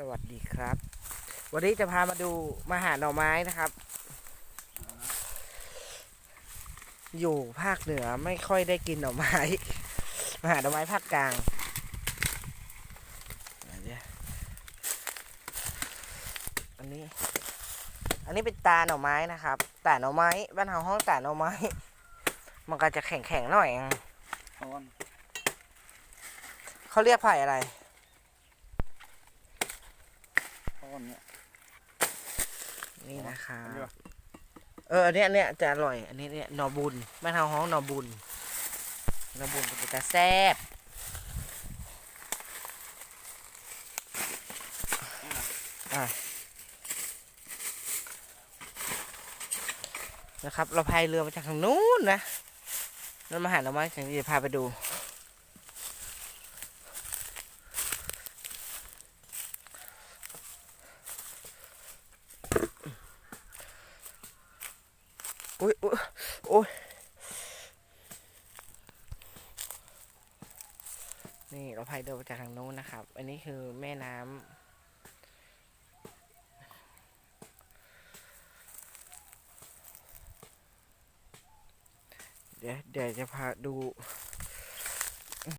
สวัสดีครับ วันนี้จะพามาดูมาหาหน่อไม้นะครับ อยู่ภาคเหนือไม่ค่อยได้กินหน่อไม้ มาหาหน่อไม้ภาคกลางเดี๋ยวอันนี้ อันนี้เป็นตาหน่อไม้นะครับตาหน่อไม้บ้านเฮาห้องตาหน่อไม้ มันก็จะแข็งๆหน่อยตอนเขาเรียกไผ่อะไร ต อนเนี่ยนี่นะคะอันนี้ปะเอออันเนี้ยอันเนี้ยจะอร่อย อันนี้เนี่ยหนอบุญบ้านเฮาห้องหนอบุญหนอบุญก็จะแซ่บอะนะครับ เราพายเรือมาจากทางนู้นนะแล้วมาหาหน่อไม้ถึงจะพาไปดู โอ้ยโอ้ยนี่เราพายเดินมาจากทางโน้นนะครับ อันนี้คือแม่น้ำเดี๋ยวเดี๋ยวจะพาดู